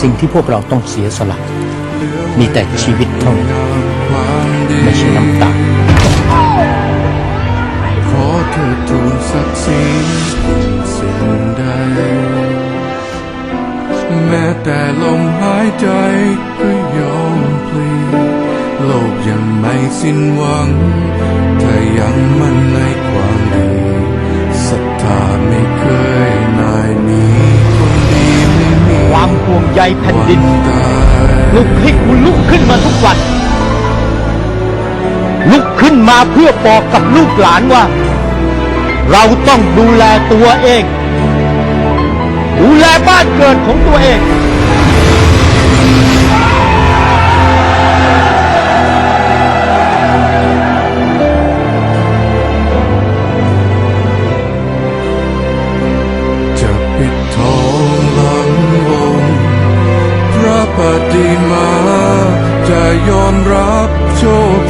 สิ่งที่พวกเราต้องเสียสละ มีแต่ชีวิตเท่านั้นไม่ใช่น้ำตาขอเธอทูลศักดิ์ศรีสิ่งใด แม้แต่ลมหายใจก็ยอมพลีโลกยังไม่สิ้นหวังถ้ายังมั่นในความดีศรัทธาไม่เคย แผ่นดินลุกให้คุณลุกขึ้นมาทุกวัน ลุกขึ้นมาเพื่อบอกกับลูกหลานว่า เราต้องดูแลตัวเอง ดูแลบ้านเกิดของตัวเอง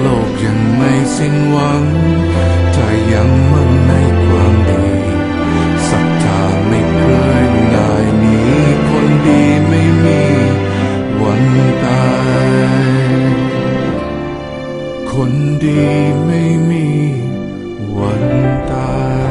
โลกยังไม่สิ้นหวัง ถ้ายังมั่นในความดีศรัทธาไม่เคยนายนีคนดีไม่มีวันตาย คนดีไม่มีวันตาย